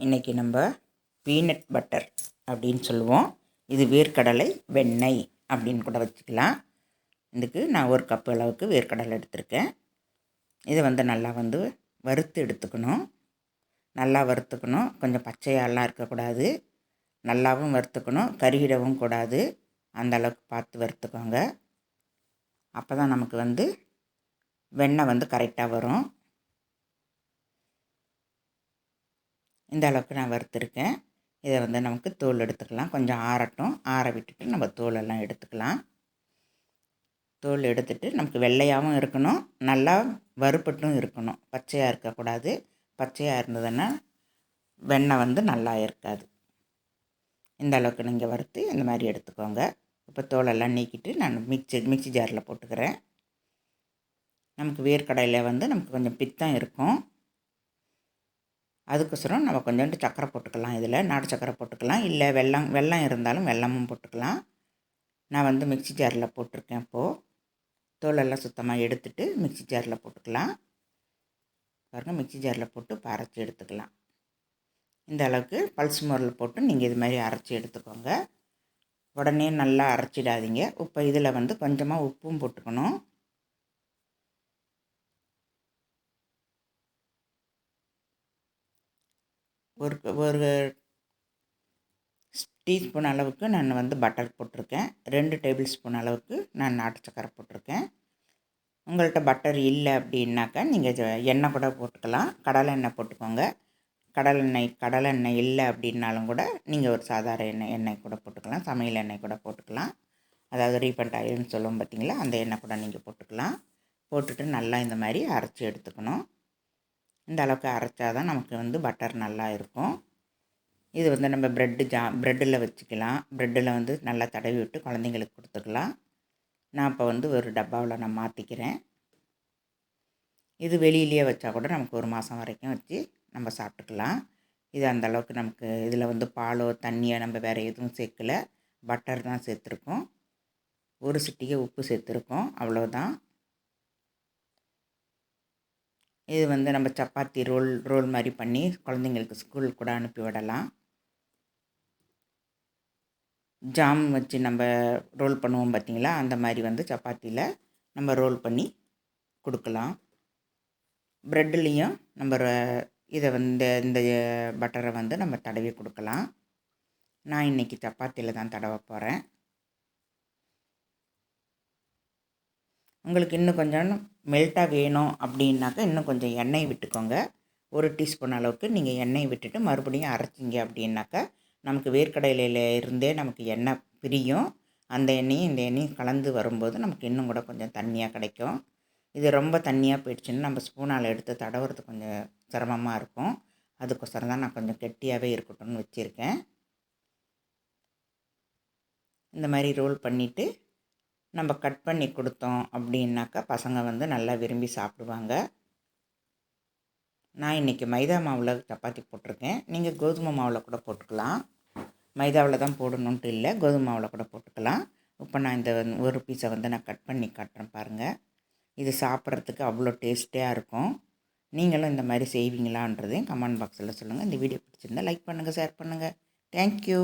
இன்றைக்கி நம்ம peanut butter அப்படின்னு சொல்லுவோம். இது வேர்க்கடலை வெண்ணெய் அப்படின்னு கூட வச்சுக்கலாம். இதுக்கு நான் ஒரு கப் அளவுக்கு வேர்க்கடலை எடுத்திருக்கேன். இதை வந்து நல்லா வந்து வறுத்து எடுத்துக்கணும். நல்லா வறுத்துக்கணும். கொஞ்சம் பச்சையாலாம் இருக்கக்கூடாது. நல்லாவும் வறுத்துக்கணும். கருகிடவும் கூடாது. அந்த அளவுக்கு பார்த்து வறுத்துக்கோங்க. அப்போ தான் நமக்கு வந்து வெண்ணெய் வந்து கரெக்டாக வரும். இந்த அளவுக்கு நான் வறுத்துருக்கேன். இதை வந்து நமக்கு தோல் எடுத்துக்கலாம். கொஞ்சம் ஆறட்டும். ஆற விட்டுட்டு நம்ம தோலெல்லாம் எடுத்துக்கலாம். தோல் எடுத்துட்டு நமக்கு வெள்ளையாகவும் இருக்கணும். நல்லா வறுப்பட்டும் இருக்கணும். பச்சையாக இருக்கக்கூடாது. பச்சையாக இருந்ததுன்னா வெண்ணெய் வந்து நல்லா இருக்காது. இந்த அளவுக்கு நீங்கள் வறுத்து இந்த மாதிரி எடுத்துக்கோங்க. இப்போ தோலெல்லாம் நீக்கிட்டு நான் மிக்சி மிக்சி ஜாரில் போட்டுக்கிறேன். நமக்கு வேர்க்கடையில் வந்து நமக்கு கொஞ்சம் பித்தம் இருக்கும். அதுக்கொசரம் நம்ம கொஞ்சோண்டு சக்கரை போட்டுக்கலாம் இதில். நாட்டு சக்கரை போட்டுக்கலாம். இல்லை வெல்லம் வெல்லம் இருந்தாலும் வெல்லமும் போட்டுக்கலாம். நான் வந்து மிக்சி ஜாரில் போட்டிருக்கேன் இப்போது தோலெல்லாம் சுத்தமாக எடுத்துட்டு மிக்சி ஜாரில் போட்டுக்கலாம். பாருங்கள் மிக்சி ஜாரில் போட்டு இப்போ அரைச்சி எடுத்துக்கலாம். இந்த அளவுக்கு பல்ஸ் மோரில் போட்டு நீங்கள் இது மாதிரி அரைச்சி எடுத்துக்கோங்க. உடனே நல்லா அரைச்சிடாதீங்க. இப்போ இதில் வந்து கொஞ்சமாக உப்பும் போட்டுக்கணும். ஒரு ஒரு டீஸ்பூன் அளவுக்கு நான் வந்து பட்டர் போட்டிருக்கேன். ரெண்டு டேபிள் ஸ்பூன் அளவுக்கு நான் நாட்டு சக்கரை போட்டிருக்கேன். உங்கள்கிட்ட பட்டர் இல்லை அப்படின்னாக்கா நீங்கள் எண்ணெய் கூட போட்டுக்கலாம். கடலை எண்ணெய் போட்டுக்கோங்க. கடலெண்ணெய் கடலெண்ணெய் இல்லை அப்படின்னாலும் கூட நீங்கள் ஒரு சாதாரண எண்ணெய் எண்ணெய் கூட போட்டுக்கலாம். சமையல் எண்ணெய் கூட போட்டுக்கலாம். அதாவது ரீஃபண்ட் ஆயில்னு சொல்லுவோம் பார்த்தீங்களா? அந்த எண்ணெய் கூட நீங்கள் போட்டுக்கலாம். போட்டுட்டு நல்லா இந்த மாதிரி அரைச்சி எடுத்துக்கணும். இந்த அளவுக்கு அரைச்சா தான் நமக்கு வந்து பட்டர் நல்லா இருக்கும். இது வந்து நம்ம ப்ரெட்டு ஜா ப்ரெட்டில் வச்சுக்கலாம். ப்ரெட்டில் வந்து நல்லா தடவி விட்டு குழந்தைங்களுக்கு கொடுத்துக்கலாம். நான் இப்போ வந்து ஒரு டப்பாவில் நான் மாற்றிக்கிறேன் இது வெளியிலேயே வச்சா கூட நமக்கு ஒரு மாதம் வரைக்கும் வச்சு நம்ம சாப்பிட்டுக்கலாம். இது அந்த அளவுக்கு நமக்கு இதில் வந்து பாலோ தண்ணியோ நம்ம வேறு எதுவும் சேர்க்கல. பட்டர் தான் சேர்த்துருக்கோம். ஒரு சிட்டிகை உப்பு சேர்த்துருக்கோம். அவ்வளோதான் இது வந்து நம்ம சப்பாத்தி ரோல் ரோல் மாதிரி பண்ணி குழந்தைங்களுக்கு ஸ்கூல் கூட அனுப்பி விடலாம். ஜாம் வச்சு நம்ம ரோல் பண்ணுவோம் பார்த்திங்களா? அந்த மாதிரி வந்து சப்பாத்தியில் நம்ம ரோல் பண்ணி கொடுக்கலாம். ப்ரெட்லேயும் நம்ம இதை வந்து இந்த பட்டரை வந்து நம்ம தடவி கொடுக்கலாம். நான் இன்றைக்கி சப்பாத்தியில் தான் தடவை போகிறேன் உங்களுக்கு இன்னும் கொஞ்சம் மெல்ட்டாக வேணும் அப்படின்னாக்கா இன்னும் கொஞ்சம் எண்ணெய் விட்டுக்கோங்க. ஒரு டீஸ்பூன் அளவுக்கு நீங்கள் எண்ணெய் விட்டுட்டு மறுபடியும் அரைச்சிங்க அப்படின்னாக்கா நமக்கு வேர்க்கடலையில் இருந்தே நமக்கு எண்ணெய் பிரியும். அந்த எண்ணெயும் இந்த எண்ணெயும் கலந்து வரும்போது நமக்கு இன்னும் கூட கொஞ்சம் தண்ணியாக கிடைக்கும். இது ரொம்ப தண்ணியாக போயிடுச்சுன்னா நம்ம ஸ்பூனால் எடுத்து தடவுறது கொஞ்சம் சிரமமாக இருக்கும். அதுக்கொசரம் தான் நான் கொஞ்சம் கெட்டியாகவே இருக்கட்டும்னு வச்சுருக்கேன். இந்த மாதிரி ரோல் பண்ணிவிட்டு நம்ம கட் பண்ணி கொடுத்தோம் அப்படின்னாக்கா பசங்க வந்து நல்லா விரும்பி சாப்பிடுவாங்க. நான் இன்றைக்கி மைதா மாவில் சப்பாத்தி போட்டிருக்கேன். நீங்கள் கோதுமை மாவில் கூட போட்டுக்கலாம். மைதாவில் தான் போடணுன்ட்டு இல்லை கோதுமை மாவில் கூட போட்டுக்கலாம். இப்போ நான் இந்த ஒரு பீஸை வந்து நான் கட் பண்ணி காட்டுறேன் பாருங்கள் இது சாப்பிட்றதுக்கு அவ்வளோ டேஸ்ட்டியாக இருக்கும். நீங்களும் இந்த மாதிரி செய்வீங்களான்றதையும் கமெண்ட் பாக்ஸில் சொல்லுங்கள் இந்த வீடியோ பிடிச்சிருந்தால் லைக் பண்ணுங்கள் ஷேர் பண்ணுங்கள் தேங்க்யூ